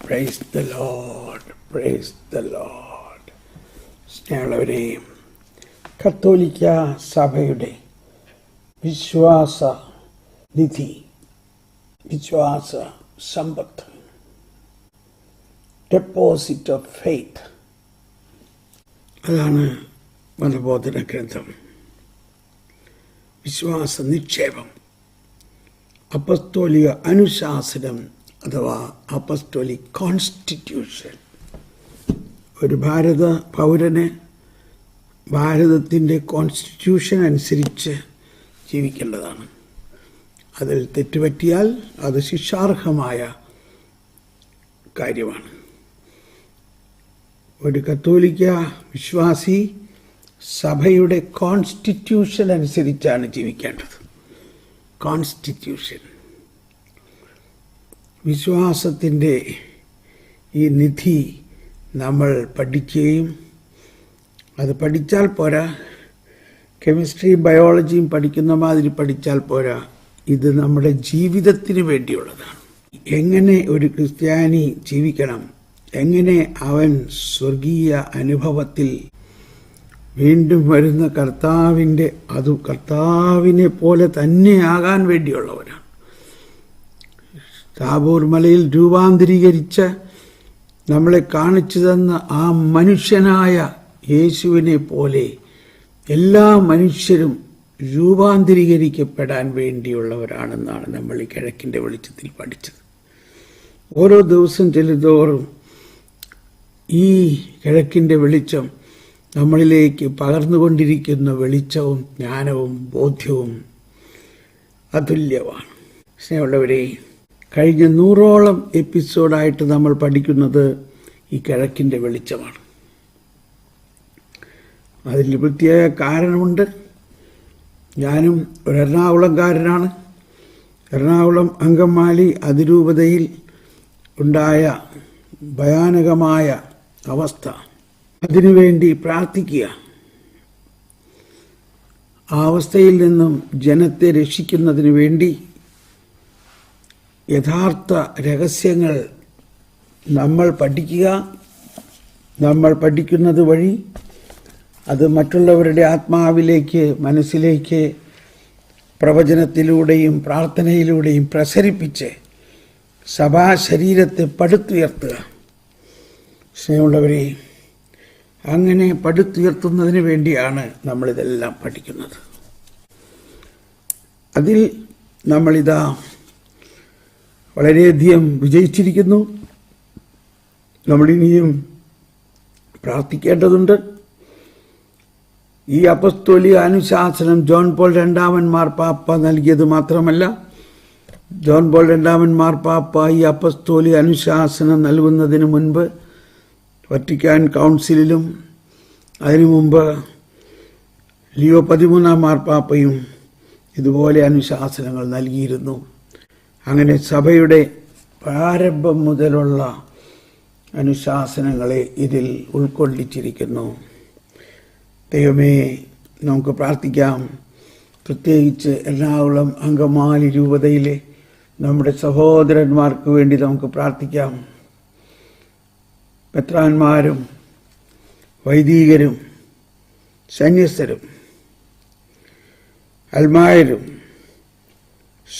Praise the lord praise the lord സ്നേഹമുള്ളവരെ കത്തോലിക്ക സഭയുടെ വിശ്വാസ നിധി വിശ്വാസ സമ്പത്ത് ഡെപ്പോസിറ്റ് ഓഫ് ഫെയ്ത്ത് അതാണ് മതബോധന ഗ്രന്ഥം. വിശ്വാസ നിക്ഷേപം അപ്പസ്തോലിക അനുശാസനം അഥവാ അപ്പസ്റ്റോലി കോൺസ്റ്റിറ്റ്യൂഷൻ. ഒരു ഭാരത പൗരന് ഭാരതത്തിന്റെ കോൺസ്റ്റിറ്റ്യൂഷൻ അനുസരിച്ച് ജീവിക്കേണ്ടതാണ്. അതിൽ തെറ്റുപറ്റിയാൽ അത് ശിക്ഷാർഹമായ കാര്യമാണ്. ഒരു കത്തോലിക്ക വിശ്വാസി സഭയുടെ കോൺസ്റ്റിറ്റ്യൂഷൻ അനുസരിച്ചാണ് ജീവിക്കേണ്ടത്. കോൺസ്റ്റിറ്റ്യൂഷൻ. വിശ്വാസത്തിന്റെ ഈ നിധി നമ്മൾ പഠിക്കുകയും അത് പഠിച്ചാൽ പോരാ. കെമിസ്ട്രിയും ബയോളജിയും പഠിക്കുന്ന മാതിരി പഠിച്ചാൽ പോരാ. ഇത് നമ്മുടെ ജീവിതത്തിന് വേണ്ടിയുള്ളതാണ്. എങ്ങനെ ഒരു ക്രിസ്ത്യാനി ജീവിക്കണം? എങ്ങനെ അവൻ സ്വർഗീയ അനുഭവത്തിൽ വീണ്ടും വരുന്ന കർത്താവിന്റെ അത് കർത്താവിനെ പോലെ തന്നെ ആകാൻ വേണ്ടിയുള്ളവരാണ് താബൂർ മലയിൽ രൂപാന്തരീകരിച്ച് നമ്മളെ കാണിച്ചു തന്ന ആ മനുഷ്യനായ യേശുവിനെ പോലെ എല്ലാ മനുഷ്യരും രൂപാന്തരീകരിക്കപ്പെടാൻ വേണ്ടിയുള്ളവരാണെന്നാണ് നമ്മൾ ഈ കിഴക്കിന്റെ വെളിച്ചത്തിൽ പഠിച്ചത്. ഓരോ ദിവസം ചെല്ലുതോറും ഈ കിഴക്കിന്റെ വെളിച്ചം നമ്മളിലേക്ക് പകർന്നുകൊണ്ടിരിക്കുന്ന വെളിച്ചവും ജ്ഞാനവും ബോധ്യവും അതുല്യമാണ്. സ്നേഹമുള്ളവരെ കഴിഞ്ഞ നൂറോളം എപ്പിസോഡായിട്ട് നമ്മൾ പഠിക്കുന്നത് ഈ കിഴക്കിന്റെ വെളിച്ചമാണ്. അതിൽ പ്രത്യേക കാരണമുണ്ട്. ഞാനും ഒരു എറണാകുളംകാരനാണ്. എറണാകുളം അങ്കമാലി അതിരൂപതയിൽ ഉണ്ടായ ഭയാനകമായ അവസ്ഥ. അതിനുവേണ്ടി പ്രാർത്ഥിക്കുക. ആ അവസ്ഥയിൽ നിന്നും ജനത്തെ രക്ഷിക്കുന്നതിന് വേണ്ടി യഥാർത്ഥ രഹസ്യങ്ങൾ നമ്മൾ പഠിക്കുക നമ്മൾ പഠിക്കുന്നത് വഴി അത് മറ്റുള്ളവരുടെ ആത്മാവിലേക്ക് മനസ്സിലേക്ക് പ്രവചനത്തിലൂടെയും പ്രാർത്ഥനയിലൂടെയും പ്രസരിപ്പിച്ച് സഭാ ശരീരത്തെ പടുത്തുയർത്തുക. സ്നേഹമുള്ളവരെ അങ്ങനെ പടുത്തുയർത്തുന്നതിന് വേണ്ടിയാണ് നമ്മളിതെല്ലാം പഠിക്കുന്നത്. അതിൽ നമ്മളിതാ വളരെയധികം വിജയിച്ചിരിക്കുന്നു. നമ്മളിനിയും പ്രാർത്ഥിക്കേണ്ടതുണ്ട്. ഈ അപസ്തോലിക അനുശാസനം ജോൺ പോൾ രണ്ടാമൻ മാർപ്പാപ്പ നൽകിയത് മാത്രമല്ല ജോൺ പോൾ രണ്ടാമൻ മാർപ്പാപ്പ ഈ അപസ്തോലിക അനുശാസനം നൽകുന്നതിന് മുൻപ് വറ്റിക്കാൻ കൗൺസിലിലും അതിനു മുമ്പ് ലിയോ പതിമൂന്നാം മാർപ്പാപ്പയും ഇതുപോലെ അനുശാസനങ്ങൾ നൽകിയിരുന്നു. അങ്ങനെ സഭയുടെ പ്രാരംഭം മുതലുള്ള അനുശാസനങ്ങളെ ഇതിൽ ഉൾക്കൊള്ളിച്ചിരിക്കുന്നു. ദൈവമേ നമുക്ക് പ്രാർത്ഥിക്കാം. പ്രത്യേകിച്ച് എറണാകുളം അങ്കമാലി രൂപതയിലെ നമ്മുടെ സഹോദരന്മാർക്ക് വേണ്ടി നമുക്ക് പ്രാർത്ഥിക്കാം. പെത്രാന്മാരും വൈദികരും സന്യസ്തരും അൽമായരും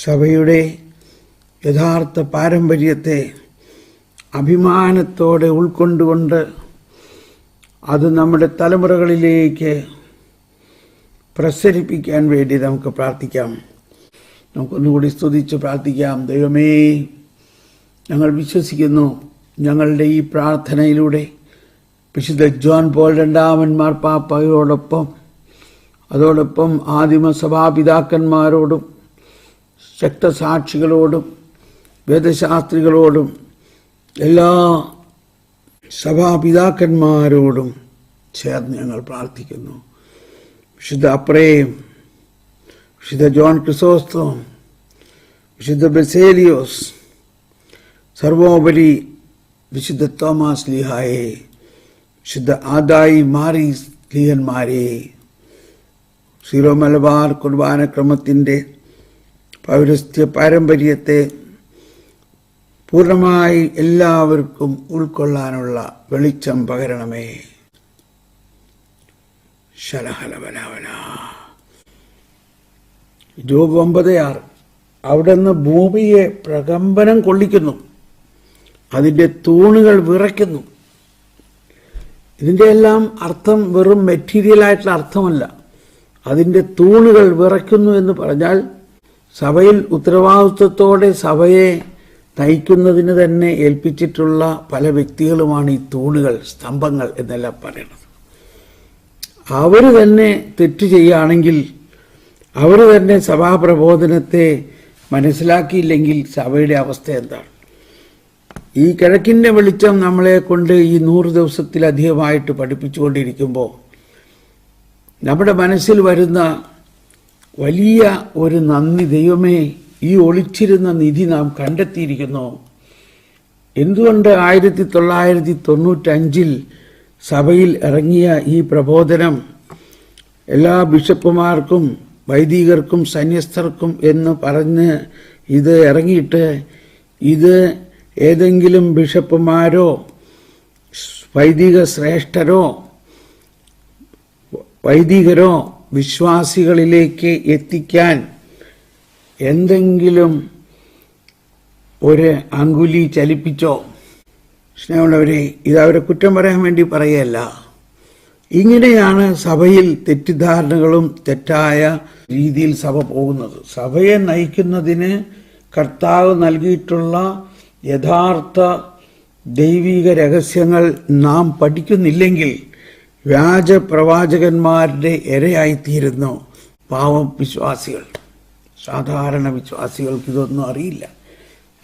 സഭയുടെ യഥാർത്ഥ പാരമ്പര്യത്തെ അഭിമാനത്തോടെ ഉൾക്കൊണ്ടുകൊണ്ട് അത് നമ്മുടെ തലമുറകളിലേക്ക് പ്രസരിപ്പിക്കാൻ വേണ്ടി നമുക്ക് പ്രാർത്ഥിക്കാം. നമുക്കൊന്നുകൂടി സ്തുതിച്ച് പ്രാർത്ഥിക്കാം. ദൈവമേ ഞങ്ങൾ വിശ്വസിക്കുന്നു ഞങ്ങളുടെ ഈ പ്രാർത്ഥനയിലൂടെ വിശുദ്ധ ജോൺ പോൾ രണ്ടാമന്മാർ പാപ്പയോടൊപ്പം അതോടൊപ്പം ആദിമ സഭാപിതാക്കന്മാരോടും ശക്തസാക്ഷികളോടും വേദശാസ്ത്രികളോടും എല്ലാ സഭാപിതാക്കന്മാരോടും ചേർന്ന് ഞങ്ങൾ പ്രാർത്ഥിക്കുന്നു. വിശുദ്ധ അപ്രേം വിശുദ്ധ ജോൺ ക്രിസോസ്തോം വിശുദ്ധ ബെസേലിയോസ് സർവോപരി വിശുദ്ധ തോമസ് ലിഹായെ വിശുദ്ധ ആദായി മാറി ലീഹന്മാരെ സീറോ മലബാർ കുർബാനക്രമത്തിന്റെ പൗരസ്ത്യ പാരമ്പര്യത്തെ പൂർണമായി എല്ലാവർക്കും ഉൾക്കൊള്ളാനുള്ള വെളിച്ചം പകരണമേ. ജോബ് ഒമ്പത് ആറ് അവിടുന്ന് ഭൂമിയെ പ്രകമ്പനം കൊള്ളിക്കുന്നു. അതിന്റെ തൂണുകൾ വിറയ്ക്കുന്നു. ഇതിന്റെ എല്ലാം അർത്ഥം വെറും മെറ്റീരിയലായിട്ടുള്ള അർത്ഥമല്ല. അതിന്റെ തൂണുകൾ വിറയ്ക്കുന്നു എന്ന് പറഞ്ഞാൽ സഭയിൽ ഉത്തരവാദിത്വത്തോടെ സഭയെ നയിക്കുന്നതിന് തന്നെ ഏൽപ്പിച്ചിട്ടുള്ള പല വ്യക്തികളുമാണ് ഈ തൂണുകൾ സ്തംഭങ്ങൾ എന്നെല്ലാം പറയുന്നത്. അവർ തന്നെ തെറ്റ് ചെയ്യുകയാണെങ്കിൽ അവർ തന്നെ സഭാപ്രബോധനത്തെ മനസ്സിലാക്കിയില്ലെങ്കിൽ സഭയുടെ അവസ്ഥ എന്താണ്? ഈ കിഴക്കിന്റെ വെളിച്ചം നമ്മളെ കൊണ്ട് ഈ നൂറ് ദിവസത്തിലധികമായിട്ട് പഠിപ്പിച്ചുകൊണ്ടിരിക്കുമ്പോൾ നമ്മുടെ മനസ്സിൽ വരുന്ന വലിയ ഒരു നന്ദി ദൈവമേ ഈ ഒളിച്ചിരുന്ന നിധി നാം കണ്ടെത്തിയിരിക്കുന്നു. എന്തുകൊണ്ട് ആയിരത്തി തൊള്ളായിരത്തി തൊണ്ണൂറ്റഞ്ചിൽ സഭയിൽ ഇറങ്ങിയ ഈ പ്രബോധനം? എല്ലാ ബിഷപ്പുമാർക്കും വൈദികർക്കും സന്യസ്തർക്കും എന്ന് പറഞ്ഞ് ഇത് ഇറങ്ങിയിട്ട് ഇത് ഏതെങ്കിലും ബിഷപ്പുമാരോ വൈദിക ശ്രേഷ്ഠരോ വൈദികരോ വിശ്വാസികളിലേക്ക് എത്തിക്കാൻ എന്തെങ്കിലും ഒരു അങ്കുലി ചലിപ്പിച്ചോ? സ്നേഹമുള്ളവരെ ഇത് അവരെ കുറ്റം പറയാൻ വേണ്ടി പറയല്ല ഇങ്ങനെയാണ് സഭയിൽ തെറ്റിദ്ധാരണകളും തെറ്റായ രീതിയിൽ സഭ പോകുന്നത്. സഭയെ നയിക്കുന്നതിന് കർത്താവ് നൽകിയിട്ടുള്ള യഥാർത്ഥ ദൈവിക രഹസ്യങ്ങൾ നാം പഠിക്കുന്നില്ലെങ്കിൽ വ്യാജ പ്രവാചകന്മാരുടെ ഇരയായിത്തീരുന്നു പാവം വിശ്വാസികൾ. സാധാരണ വിശ്വാസികൾക്ക് ഇതൊന്നും അറിയില്ല.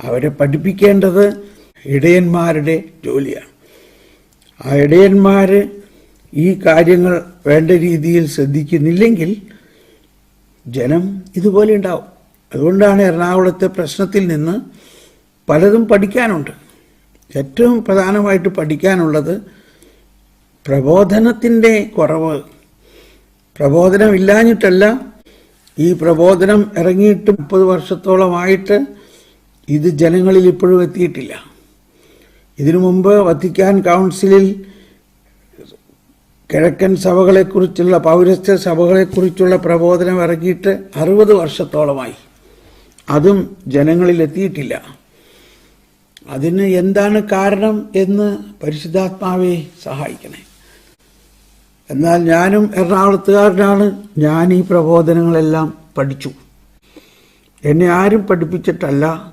അവരെ പഠിപ്പിക്കേണ്ടത് ഇടയന്മാരുടെ ജോലിയാണ്. ആ ഇടയന്മാർ ഈ കാര്യങ്ങൾ വേണ്ട രീതിയിൽ ശ്രദ്ധിക്കുന്നില്ലെങ്കിൽ ജനം ഇതുപോലെ ഉണ്ടാവും. അതുകൊണ്ടാണ് എറണാകുളത്തെ പ്രശ്നത്തിൽ നിന്ന് പലതും പഠിക്കാനുണ്ട്. ഏറ്റവും പ്രധാനമായിട്ട് പഠിക്കാനുള്ളത് പ്രബോധനത്തിന്റെ കുറവ്. പ്രബോധനം ഇല്ലാഞ്ഞിട്ടല്ല ഈ പ്രബോധനം ഇറങ്ങിയിട്ട് മുപ്പത് വർഷത്തോളമായിട്ട് ഇത് ജനങ്ങളിൽ ഇപ്പോഴും എത്തിയിട്ടില്ല. ഇതിനു മുമ്പ് വത്തിക്കാൻ കൗൺസിലിൽ കിഴക്കൻ സഭകളെക്കുറിച്ചുള്ള പൗരസ്ത്യ സഭകളെക്കുറിച്ചുള്ള പ്രബോധനം ഇറങ്ങിയിട്ട് അറുപത് വർഷത്തോളമായി. അതും ജനങ്ങളിൽ എത്തിയിട്ടില്ല. അതിന് എന്താണ് കാരണം എന്ന് പരിശുദ്ധാത്മാവെ സഹായിക്കണേ. എന്നാൽ ഞാനും എറണാകുളത്തുകാരനാണ്. ഞാൻ ഈ പ്രബോധനങ്ങളെല്ലാം പഠിച്ചു. എന്നെ ആരും പഠിപ്പിച്ചിട്ടല്ല.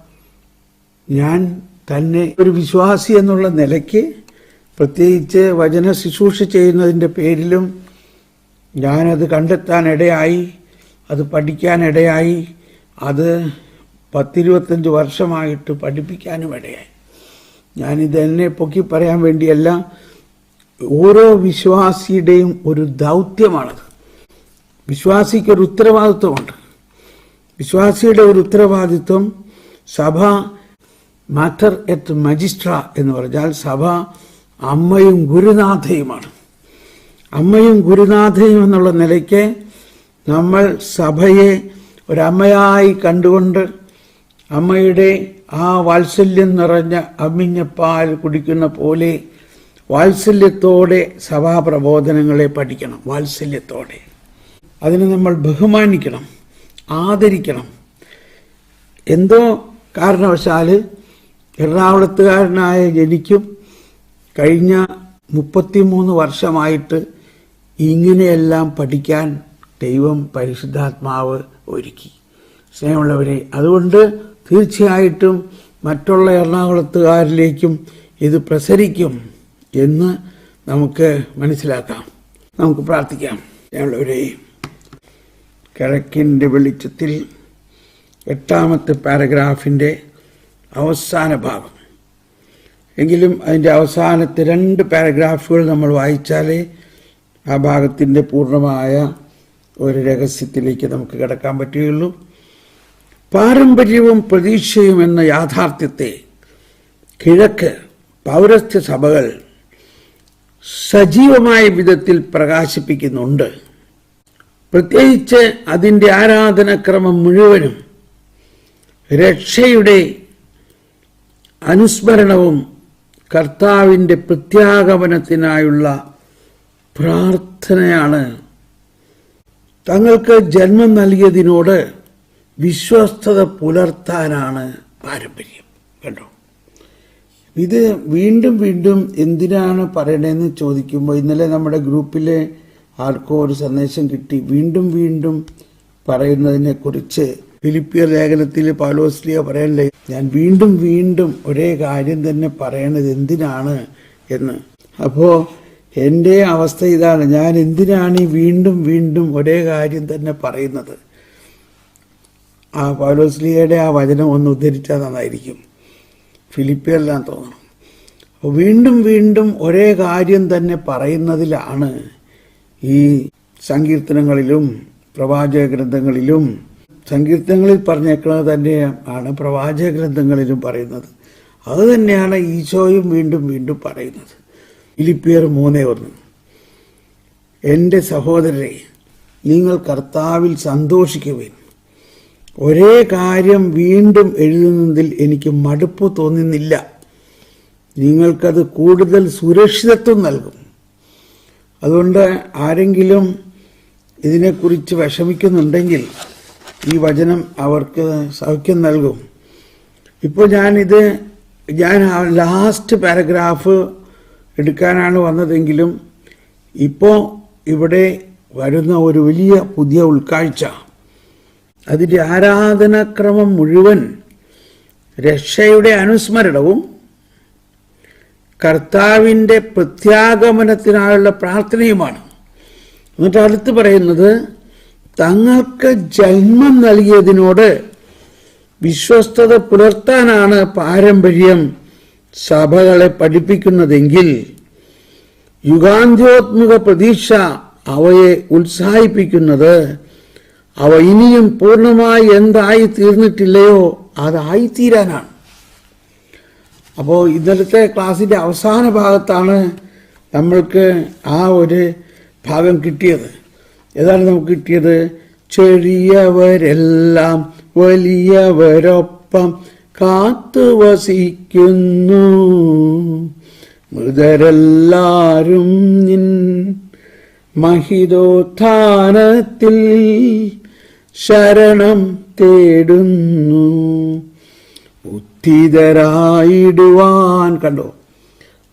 ഞാൻ തന്നെ ഒരു വിശ്വാസി എന്നുള്ള നിലയ്ക്ക് പ്രത്യേകിച്ച് വചന ശുശ്രൂഷ ചെയ്യുന്നതിന്റെ പേരിലും ഞാനത് കണ്ടെത്താനിടയായി അത് പഠിക്കാനിടയായി അത് പത്തിരുപത്തഞ്ച് വർഷമായിട്ട് പഠിപ്പിക്കാനും ഇടയായി. ഞാനിത് എന്നെ പൊക്കി പറയാൻ വേണ്ടിയല്ല ഓരോ വിശ്വാസിയുടെയും ഒരു ദൗത്യമാണത്. വിശ്വാസിക്ക് ഒരു ഉത്തരവാദിത്വമുണ്ട്. വിശ്വാസിയുടെ ഒരു ഉത്തരവാദിത്വം സഭ മാറ്റർ എറ്റ് മജിസ്ട്ര എന്ന് പറഞ്ഞാൽ സഭ അമ്മയും ഗുരുനാഥയുമാണ്. അമ്മയും ഗുരുനാഥയും എന്നുള്ള നിലയ്ക്ക് നമ്മൾ സഭയെ ഒരമ്മയായി കണ്ടുകൊണ്ട് അമ്മയുടെ ആ വാത്സല്യം നിറഞ്ഞ അമ്മിഞ്ഞ പാൽ കുടിക്കുന്ന പോലെ വാത്സല്യത്തോടെ സഭാപ്രബോധനങ്ങളെ പഠിക്കണം വാത്സല്യത്തോടെ. അതിനെ നമ്മൾ ബഹുമാനിക്കണം ആദരിക്കണം. എന്തോ കാരണവശാൽ എറണാകുളത്തുകാരനായ എനിക്കും കഴിഞ്ഞ മുപ്പത്തിമൂന്ന് വർഷമായിട്ട് ഇങ്ങനെയെല്ലാം പഠിക്കാൻ ദൈവം പരിശുദ്ധാത്മാവ് ഒരുക്കി. സ്നേഹമുള്ളവരെ അതുകൊണ്ട് തീർച്ചയായിട്ടും മറ്റുള്ള എറണാകുളത്തുകാരിലേക്കും ഇത് പ്രസരിക്കും. എന്ന് നമുക്ക് മനസ്സിലാക്കാം. നമുക്ക് പ്രാർത്ഥിക്കാം. ഞങ്ങളൊരു കിഴക്കിന്റെ വെളിച്ചത്തിൽ എട്ടാമത്തെ പാരഗ്രാഫിന്റെ അവസാന ഭാഗം. എങ്കിലും അതിന്റെ അവസാനത്തെ രണ്ട് പാരഗ്രാഫുകൾ നമ്മൾ വായിച്ചാലേ ആ ഭാഗത്തിന്റെ പൂർണമായ ഒരു രഹസ്യത്തിലേക്ക് നമുക്ക് കിടക്കാൻ പറ്റുകയുള്ളൂ. പാരമ്പര്യവും പ്രതീക്ഷയും എന്ന യാഥാർത്ഥ്യത്തെ കിഴക്ക് പൗരസ്ത്യ സഭകൾ സജീവമായ വിധത്തിൽ പ്രകാശിപ്പിക്കുന്നുണ്ട്. പ്രത്യേകിച്ച് അതിന്റെ ആരാധനക്രമം മുഴുവനും രക്ഷയുടെ അനുസ്മരണവും കർത്താവിന്റെ പ്രത്യാഗമനത്തിനായുള്ള പ്രാർത്ഥനയാണ്. തങ്ങൾക്ക് ജന്മം നൽകിയതിനോട് വിശ്വസ്തത പുലർത്താനാണ് പാരമ്പര്യം. കണ്ടോ? ഇത് വീണ്ടും വീണ്ടും എന്തിനാണ് പറയണതെന്ന് ചോദിക്കുമ്പോൾ ഇന്നലെ നമ്മുടെ ഗ്രൂപ്പിലെ ആർക്കോ ഒരു സന്ദേശം കിട്ടി. വീണ്ടും വീണ്ടും പറയുന്നതിനെ കുറിച്ച് ഫിലിപ്പിയർ ലേഖനത്തിൽ പാലോസ്ലിയ പറയണ്ടേ ഞാൻ വീണ്ടും വീണ്ടും ഒരേ കാര്യം തന്നെ പറയണത് എന്തിനാണ് എന്ന്. അപ്പോ എന്റെ അവസ്ഥ ഇതാണ്. ഞാൻ എന്തിനാണ് ഈ വീണ്ടും വീണ്ടും ഒരേ കാര്യം തന്നെ പറയുന്നത്? ആ പൗലോസ്ലിയയുടെ ആ വചനം ഒന്ന് ഉദ്ധരിച്ചാൽ നന്നായിരിക്കും. ഫിലിപ്പിയറിലാൻ തോന്നണം അപ്പോൾ വീണ്ടും വീണ്ടും ഒരേ കാര്യം തന്നെ പറയുന്നതിലാണ് ഈ സങ്കീർത്തനങ്ങളിലും പ്രവാചക ഗ്രന്ഥങ്ങളിലും സങ്കീർത്തനങ്ങളിൽ പറഞ്ഞേക്കുന്നത് തന്നെയാണ് പ്രവാചക ഗ്രന്ഥങ്ങളിലും പറയുന്നത്. അത് തന്നെയാണ് ഈശോയും വീണ്ടും വീണ്ടും പറയുന്നത്. ഫിലിപ്പിയർ മൂന്നേ ഒന്ന് എന്റെ സഹോദരരെ നിങ്ങൾ കർത്താവിൽ സന്തോഷിക്കുവിൻ. ഒരേ കാര്യം വീണ്ടും എഴുതുന്നതിൽ എനിക്ക് മടുപ്പ് തോന്നുന്നില്ല. നിങ്ങൾക്കത് കൂടുതൽ സുരക്ഷിതത്വം നൽകും. അതുകൊണ്ട് ആരെങ്കിലും ഇതിനെക്കുറിച്ച് വിഷമിക്കുന്നുണ്ടെങ്കിൽ ഈ വചനം അവർക്ക് സൗഖ്യം നൽകും. ഇപ്പോൾ ഞാനിത് ഞാൻ ലാസ്റ്റ് പാരഗ്രാഫ് എടുക്കാനാണ് വന്നതെങ്കിലും ഇപ്പോൾ ഇവിടെ വരുന്ന ഒരു വലിയ പുതിയ ഉൾക്കാഴ്ച. അതിന്റെ ആരാധനാക്രമം മുഴുവൻ രക്ഷയുടെ അനുസ്മരണവും കർത്താവിന്റെ പ്രത്യാഗമനത്തിനായുള്ള പ്രാർത്ഥനയുമാണ്. എന്നിട്ട് അടുത്ത് പറയുന്നത് തങ്ങൾക്ക് ജന്മം നൽകിയതിനോട് വിശ്വസ്തത പുലർത്താനാണ് പാരമ്പര്യം സഭകളെ പഠിപ്പിക്കുന്നതെങ്കിൽ യുഗാന്ത്യോത്മുക പ്രതീക്ഷ അവയെ ഉത്സാഹിപ്പിക്കുന്നത് അവ ഇനിയും പൂർണമായി എന്തായി തീർന്നിട്ടില്ലയോ അതായിത്തീരാനാണ്. അപ്പോൾ ഇന്നലത്തെ ക്ലാസ്സിന്റെ അവസാന ഭാഗത്താണ് നമ്മൾക്ക് ആ ഒരു ഭാഗം കിട്ടിയത്. ഏതാണ് നമുക്ക് കിട്ടിയത്? ചെറിയവരെല്ലാം വലിയവരൊപ്പം കാത്തു വസിക്കുന്നു. മൃതരെല്ലാരും നിൻ മഹിതോത്ഥാനത്തിൽ ശരണം തേടുന്നു. ഉദ്ധിതരായിടുവാൻ കണ്ടോ?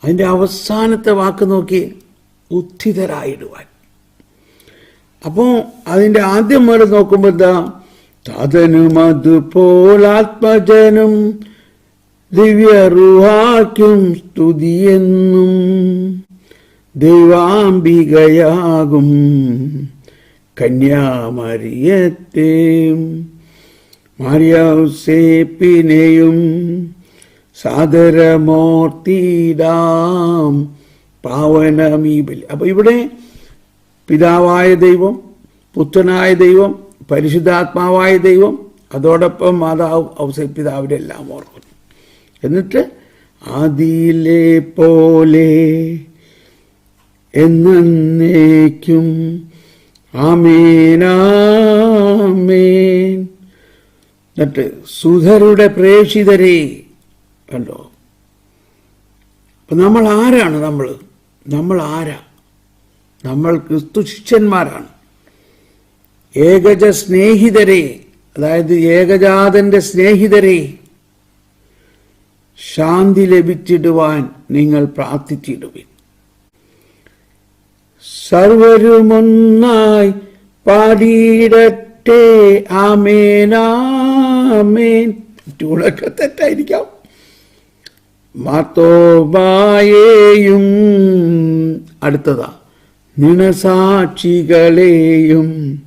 അതിന്റെ അവസാനത്തെ വാക്ക് നോക്കി ഉദ്ധിതരായിടുവാൻ. അപ്പോൾ അതിന്റെ ആദ്യം മുതൽ നോക്കുമ്പോൾ എന്താ? തതനും അതുപോലാത്മജനും ദിവ്യറുഹാക്കും സ്തുതിയെന്നും ദൈവാംബികയാകും. കന്യാമറിയത്തെ മാര്യാസേപ്പിനെയും സാദരമോർത്തിടാം പാവനമീബിൽ അപ്പൊ ഇവിടെ പിതാവായ ദൈവം പുത്രനായ ദൈവം പരിശുദ്ധാത്മാവായ ദൈവം അതോടൊപ്പം മാതാവ് ഔസേ പിതാവിനെ എല്ലാം ഓർക്കുന്നു. എന്നിട്ട് ആദിയിലെ പോലെ എന്നേക്കും ആമേനാമേൻ എന്നിട്ട് സുധരുടെ പ്രേക്ഷിതരെ കണ്ടോ? അപ്പൊ നമ്മൾ ആരാണ് നമ്മൾ? നമ്മൾ ആരാ? നമ്മൾ ക്രിസ്തു ശിഷ്യന്മാരാണ്. ഏകജ സ്നേഹിതരെ അതായത് ഏകജാതന്റെ സ്നേഹിതരെ ശാന്തി ലഭിച്ചിടുവാൻ നിങ്ങൾ പ്രാർത്ഥിച്ചിടുവിൻ. സർവരുമൊന്നായി പാടിയിടട്ടെ. ആമേനാമേൻ ചൂടൊക്കെ തെറ്റായിരിക്കാം. മാത്തോബായേയും അടുത്തതാ. നിണസാക്ഷികളെയും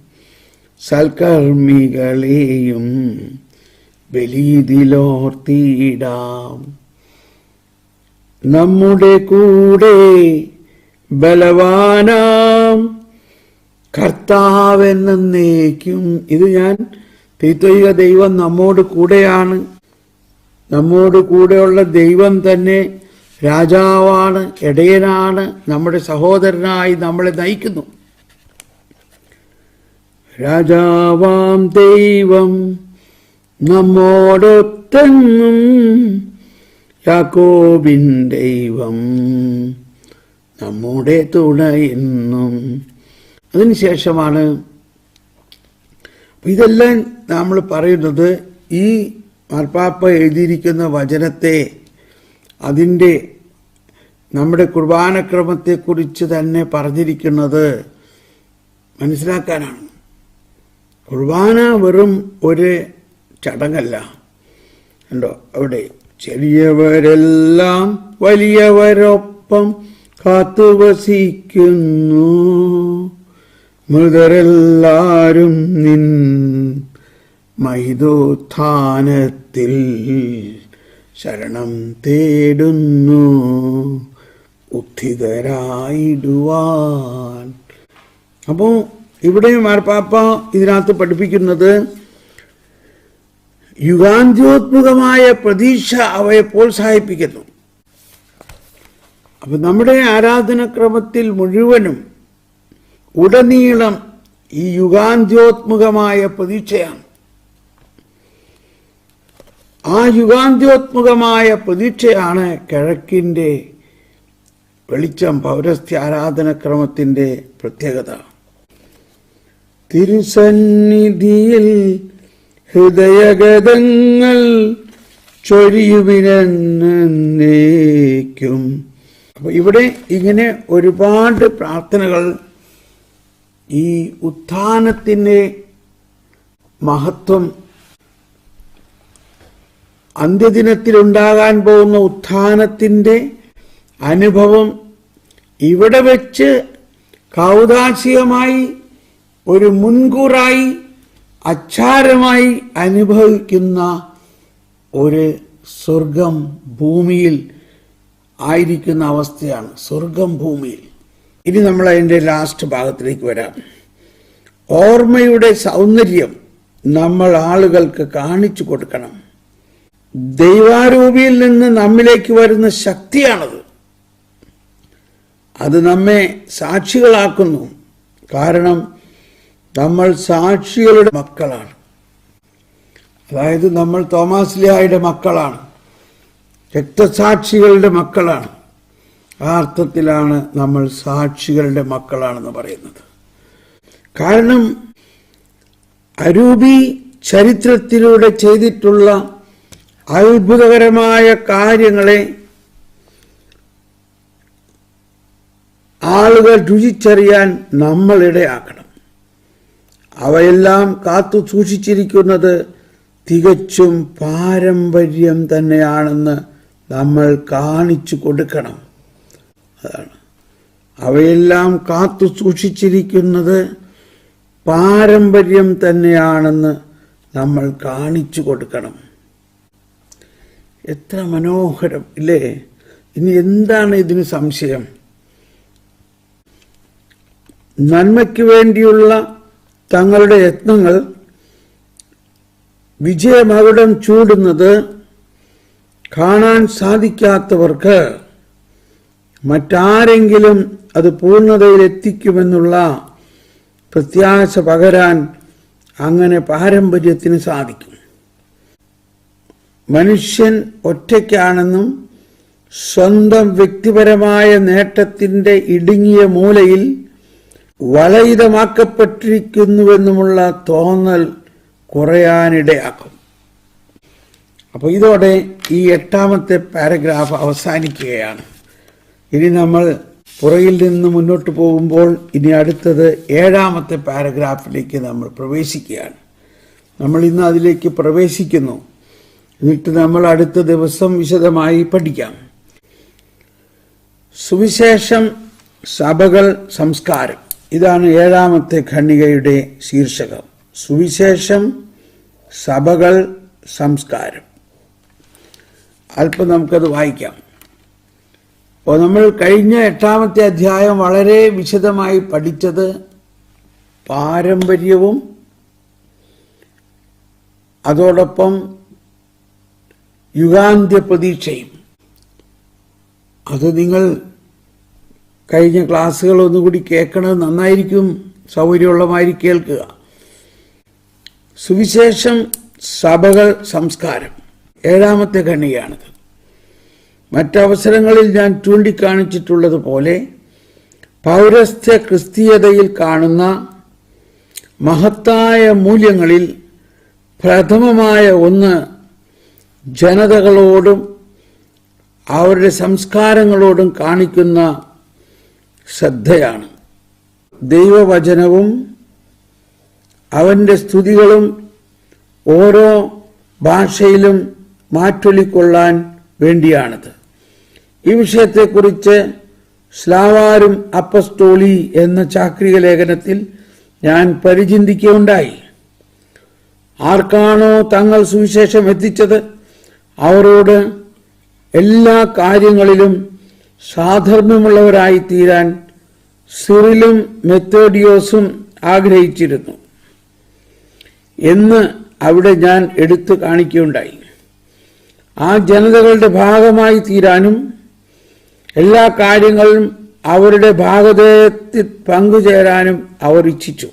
സൽക്കർമ്മികളെയും ബലീതിലോർത്തിയിടാം. നമ്മുടെ കൂടെ ബലവാനാം. കർത്താവെന്നേക്കും ഇത് ഞാൻ തീത്വൈക ദൈവം നമ്മോട് കൂടെയാണ്. നമ്മോട് കൂടെയുള്ള ദൈവം തന്നെ രാജാവാണ് ഇടയനാണ് നമ്മുടെ സഹോദരനായി നമ്മളെ നയിക്കുന്നു. രാജാവാം ദൈവം നമ്മോടൊത്തെന്നും യാക്കോബിൻ ദൈവം. നമ്മുടെ തുണയെന്നും അതിനുശേഷമാണ് ശേഷമാണ് ഇതെല്ലാം നമ്മൾ പറയുന്നത് ഈ മാർപ്പാപ്പ എഴുതിയിരിക്കുന്ന വചനത്തെ അതിന്റെ നമ്മുടെ കുർബാനക്രമത്തെക്കുറിച്ച് തന്നെ പറഞ്ഞിരിക്കുന്നത് മനസ്സിലാക്കാനാണ്. കുർബാന വെറും ഒരു ചടങ്ങല്ല. ഉണ്ടോ അവിടെ ചെറിയവരെല്ലാം വലിയവരൊപ്പം കാത്തുവസിക്കുന്നു മൃതരെല്ലാരും നിൻ മൈതോത്ഥാനത്തിൽ ശരണം തേടുന്നു. ഉദ്ധിതരായിടുവാൻ. അപ്പോൾ ഇവിടെ മാർപ്പാപ്പ ഇതിനകത്ത് പഠിപ്പിക്കുന്നത് യുഗാന്ത്യോത്മുഖമായ പ്രതീക്ഷ അവയെ പ്രോത്സാഹിപ്പിക്കുന്നു. അപ്പൊ നമ്മുടെ ആരാധനക്രമത്തിൽ മുഴുവനും ഉടനീളം ഈ യുഗാന്ത്യോത്മുഖമായ പ്രതീക്ഷയാണ്. ആ യുഗാന്ത്യോത്മുഖമായ പ്രതീക്ഷയാണ് കിഴക്കിന്റെ വെളിച്ചം പൗരസ്ത്യ ആരാധനക്രമത്തിന്റെ പ്രത്യേകത. തിരുസന്നിധിയിൽ ഹൃദയഗതങ്ങൾ ചൊരിയുവിനേക്കും അപ്പൊ ഇവിടെ ഇങ്ങനെ ഒരുപാട് പ്രാർത്ഥനകൾ ഈ ഉത്ഥാനത്തിന്റെ മഹത്വം അന്ത്യദിനത്തിലുണ്ടാകാൻ പോകുന്ന ഉത്ഥാനത്തിന്റെ അനുഭവം ഇവിടെ വെച്ച് കൗതാശികമായി ഒരു മുൻകൂറായി അച്ചാരമായി അനുഭവിക്കുന്ന ഒരു സ്വർഗം ഭൂമിയിൽ ആയിരിക്കുന്ന അവസ്ഥയാണ് സ്വർഗം ഭൂമിയിൽ. ഇനി നമ്മൾ അതിന്റെ ലാസ്റ്റ് ഭാഗത്തിലേക്ക് വരാം. ഓർമ്മയുടെ സൗന്ദര്യം നമ്മൾ ആളുകൾക്ക് കാണിച്ചു കൊടുക്കണം. ദൈവാരൂപിയിൽ നിന്ന് നമ്മിലേക്ക് വരുന്ന ശക്തിയാണത്. അത് നമ്മെ സാക്ഷികളാക്കുന്നു. കാരണം നമ്മൾ സാക്ഷികളുടെ മക്കളാണ്. അതായത് നമ്മൾ തോമാസ് ലിഹായുടെ മക്കളാണ്. രക്തസാക്ഷികളുടെ മക്കളാണ്. ആ അർത്ഥത്തിലാണ് നമ്മൾ സാക്ഷികളുടെ മക്കളാണെന്ന് പറയുന്നത്. കാരണം അരൂപി ചരിത്രത്തിലൂടെ ചെയ്തിട്ടുള്ള അത്ഭുതകരമായ കാര്യങ്ങളെ ആളുകൾ രുചിച്ചറിയാൻ നമ്മളിടയാക്കണം. അവയെല്ലാം കാത്തു സൂക്ഷിച്ചിരിക്കുന്നത് തികച്ചും പാരമ്പര്യം തന്നെയാണെന്ന് നമ്മൾ കാണിച്ചു കൊടുക്കണം. അതാണ്. അവയെല്ലാം കാത്തു സൂക്ഷിച്ചിരിക്കുന്നത് പാരമ്പര്യം തന്നെയാണെന്ന് നമ്മൾ കാണിച്ചു കൊടുക്കണം. എത്ര മനോഹരം ഇല്ലേ? ഇനി എന്താണ് ഇതിന് സംശയം? നന്മയ്ക്ക് വേണ്ടിയുള്ള തങ്ങളുടെ യത്നങ്ങൾ വിജയമകുടം ചൂടുന്നത് കാണാൻ സാധിക്കാത്തവർക്ക് മറ്റാരെങ്കിലും അത് പൂർണതയിലെത്തിക്കുമെന്നുള്ള പ്രത്യാശ പകരാൻ അങ്ങനെ പാരമ്പര്യത്തിന് സാധിക്കും. മനുഷ്യൻ ഒറ്റയ്ക്കാണെന്നും സ്വന്തം വ്യക്തിപരമായ നേട്ടത്തിന്റെ ഇടുങ്ങിയ മൂലയിൽ വലയിതമാക്കപ്പെട്ടിരിക്കുന്നുവെന്നുമുള്ള തോന്നൽ കുറയാനിടയാക്കും. അപ്പോൾ ഇതോടെ ഈ എട്ടാമത്തെ പാരഗ്രാഫ് അവസാനിക്കുകയാണ്. ഇനി നമ്മൾ പുറയിൽ നിന്ന് മുന്നോട്ട് പോകുമ്പോൾ ഇനി അടുത്തത് ഏഴാമത്തെ പാരഗ്രാഫിലേക്ക് നമ്മൾ പ്രവേശിക്കുകയാണ്. നമ്മൾ ഇന്ന് അതിലേക്ക് പ്രവേശിക്കുന്നു. എന്നിട്ട് നമ്മൾ അടുത്ത ദിവസം വിശദമായി പഠിക്കാം. സുവിശേഷം സഭകൾ സംസ്കാരം. ഇതാണ് ഏഴാമത്തെ ഖണ്ണികയുടെ ശീർഷകം. സുവിശേഷം സഭകൾ സംസ്കാരം. അല്പം നമുക്കത് വായിക്കാം. അപ്പോൾ നമ്മൾ കഴിഞ്ഞ എട്ടാമത്തെ അധ്യായം വളരെ വിശദമായി പഠിച്ചത് പാരമ്പര്യവും അതോടൊപ്പം യുഗാന്ത്യ പ്രതീക്ഷയും. അത് നിങ്ങൾ കഴിഞ്ഞ ക്ലാസ്സുകൾ ഒന്നുകൂടി കേൾക്കണത് നന്നായിരിക്കും സൗകര്യമുള്ളമാതിരി കേൾക്കുക. സുവിശേഷം സഭകൾ സംസ്കാരം. ഏഴാമത്തെ ഖണ്ണികയാണിത് മറ്റവസരങ്ങളിൽ ഞാൻ ചൂണ്ടിക്കാണിച്ചിട്ടുള്ളതുപോലെ പൗരസ്ത്യ ക്രിസ്തീയതയിൽ കാണുന്ന മഹത്തായ മൂല്യങ്ങളിൽ പ്രഥമമായ ഒന്ന് ജനതകളോടും അവരുടെ സംസ്കാരങ്ങളോടും കാണിക്കുന്ന ശ്രദ്ധയാണ്. ദൈവവചനവും അവന്റെ സ്തുതികളും ഓരോ ഭാഷയിലും മാറ്റൊലിക്കൊള്ളാൻ വേണ്ടിയാണത്. ഈ വിഷയത്തെക്കുറിച്ച് സ്ലാവാരും അപ്പസ്റ്റോളി എന്ന ചാക്രിക ലേഖനത്തിൽ ഞാൻ പരിചിന്തിക്കുകയുണ്ടായി. ആർക്കാണോ തങ്ങൾ സുവിശേഷം എത്തിച്ചത്? അവരോട് എല്ലാ കാര്യങ്ങളിലും സാധർമ്മ്യമുള്ളവരായി തീരാൻ സിറിലും മെത്തേഡിയോസും ആഗ്രഹിച്ചിരുന്നു. എന്ന് അവിടെ ഞാൻ എടുത്തു കാണിക്കുകയുണ്ടായി. ആ ജനതകളുടെ ഭാഗമായി തീരാനും എല്ലാ കാര്യങ്ങളും അവരുടെ ഭാഗതയത്തിൽ പങ്കുചേരാനും അവർ ഇച്ഛിച്ചു.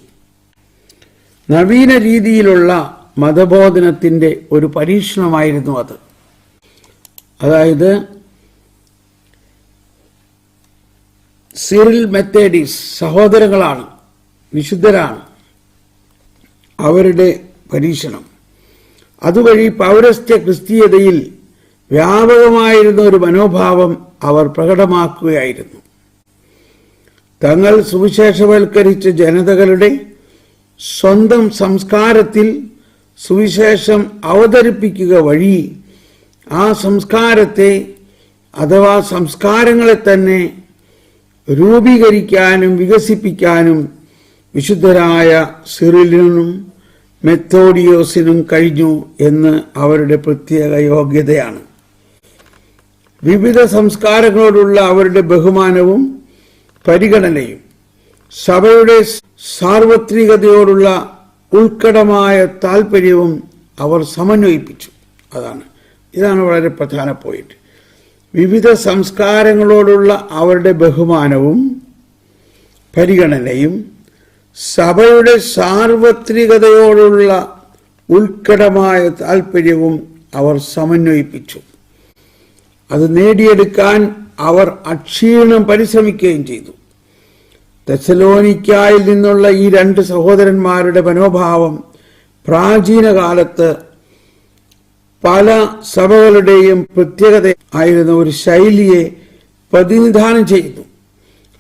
നവീന രീതിയിലുള്ള മതബോധനത്തിന്റെ ഒരു പരീക്ഷണമായിരുന്നു അത്. അതായത് സിറിൽ മെത്തേഡീസ് സഹോദരങ്ങളാണ് വിശുദ്ധരാണ് അവരുടെ പരീക്ഷണം. അതുവഴി പൗരസ്ത്യ ക്രിസ്തീയതയിൽ വ്യാപകമായിരുന്ന ഒരു മനോഭാവം അവർ പ്രകടമാക്കുകയായിരുന്നു. തങ്ങൾ സുവിശേഷവൽക്കരിച്ച ജനതകളുടെ സ്വന്തം സംസ്കാരത്തിൽ സുവിശേഷം അവതരിപ്പിക്കുക വഴി ആ സംസ്കാരത്തെ അഥവാ സംസ്കാരങ്ങളെ തന്നെ രൂപീകരിക്കാനും വികസിപ്പിക്കാനും വിശുദ്ധരായ സിറിലിനും മെത്തോഡിയോസിനും കഴിഞ്ഞു എന്ന് അവരുടെ പ്രത്യേക യോഗ്യതയാണ്. വിവിധ സംസ്കാരങ്ങളോടുള്ള അവരുടെ ബഹുമാനവും പരിഗണനയും സഭയുടെ സാർവത്രികതയോടുള്ള ഉൾക്കടമായ താല്പര്യവും അവർ സമന്വയിപ്പിച്ചു. അതാണ്. ഇതാണ് വളരെ പ്രധാന പോയിന്റ്. വിവിധ സംസ്കാരങ്ങളോടുള്ള അവരുടെ ബഹുമാനവും പരിഗണനയും സഭയുടെ സാർവത്രികതയോടുള്ള ഉൾക്കടമായ താല്പര്യവും അവർ സമന്വയിപ്പിച്ചു. അത് നേടിയെടുക്കാൻ അവർ അക്ഷീണം പരിശ്രമിക്കുകയും ചെയ്തു. തെസലോനിക്കായിൽ നിന്നുള്ള ഈ രണ്ട് സഹോദരന്മാരുടെ മനോഭാവം പ്രാചീന കാലത്ത് പല സഭകളുടെയും പ്രത്യേകത ആയിരുന്ന ഒരു ശൈലിയെ പ്രതിനിധാനം ചെയ്തു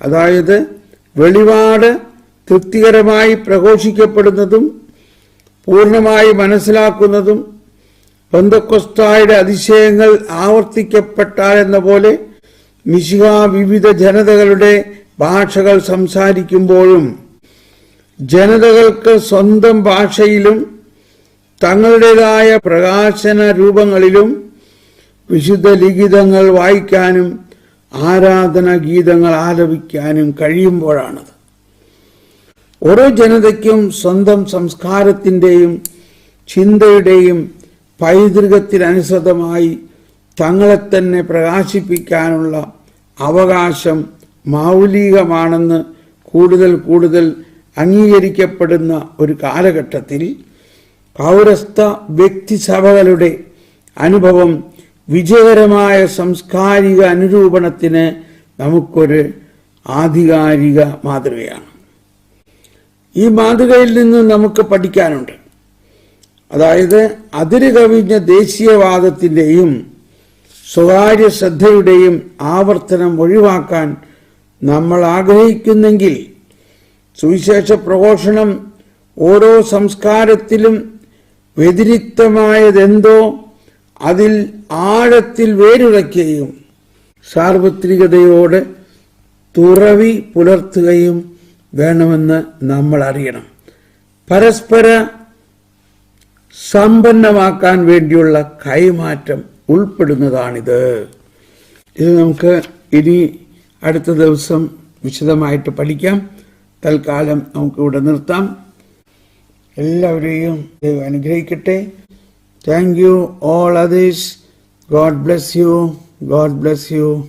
അതായത് വെളിപാട് തൃപ്തികരമായി പ്രഘോഷിക്കപ്പെടുന്നതും പൂർണമായി മനസ്സിലാക്കുന്നതും പന്തക്കൊസ്തായുടെ അതിശയങ്ങൾ ആവർത്തിക്കപ്പെട്ടാലെന്ന പോലെ മിശിഹ വിവിധ ജനതകളുടെ ഭാഷകൾ സംസാരിക്കുമ്പോഴും ജനതകൾക്ക് സ്വന്തം ഭാഷയിലും തങ്ങളുടേതായ പ്രകാശന രൂപങ്ങളിലും വിശുദ്ധ ലിഖിതങ്ങൾ വായിക്കാനും ആരാധന ഗീതങ്ങൾ ആലപിക്കാനും കഴിയുമ്പോഴാണത്. ഓരോ ജനതയ്ക്കും സ്വന്തം സംസ്കാരത്തിന്റെയും ചിന്തയുടെയും പൈതൃകത്തിനനുസൃതമായി തങ്ങളെ തന്നെ പ്രകാശിപ്പിക്കാനുള്ള അവകാശം മൗലികമാണെന്ന് കൂടുതൽ കൂടുതൽ അംഗീകരിക്കപ്പെടുന്ന ഒരു കാലഘട്ടത്തിൽ പൗരസ്ത വ്യക്തിസഭകളുടെ അനുഭവം വിജയകരമായ സാംസ്കാരിക അനുരൂപണത്തിന് നമുക്കൊരു ആധികാരിക മാതൃകയാണ്. ഈ മാതൃകയിൽ നിന്ന് നമുക്ക് പഠിക്കാനുണ്ട്. അതായത് അതിര് കവിഞ്ഞ ദേശീയവാദത്തിന്റെയും സ്വകാര്യ ശ്രദ്ധയുടെയും ആവർത്തനം ഒഴിവാക്കാൻ നമ്മൾ ആഗ്രഹിക്കുന്നെങ്കിൽ സുവിശേഷ പ്രഘോഷണം ഓരോ സംസ്കാരത്തിലും വ്യതിരിക്തമായതെന്തോ അതിൽ ആഴത്തിൽ വേരുറയ്ക്കുകയും സാർവത്രികതയോട് തുറവി പുലർത്തുകയും വേണമെന്ന് നമ്മൾ അറിയണം പരസ്പര സമ്പന്നമാക്കാൻ വേണ്ടിയുള്ള കൈമാറ്റം ഉൾപ്പെടുന്നതാണിത്. ഇത് നമുക്ക് ഇനി അടുത്ത ദിവസം വിശദമായിട്ട് പഠിക്കാം. തൽക്കാലം നമുക്ക് ഇവിടെ നിർത്താം. എല്ലാവരെയും ദൈവം അനുഗ്രഹിക്കട്ടെ. Thank you all others God bless you God bless you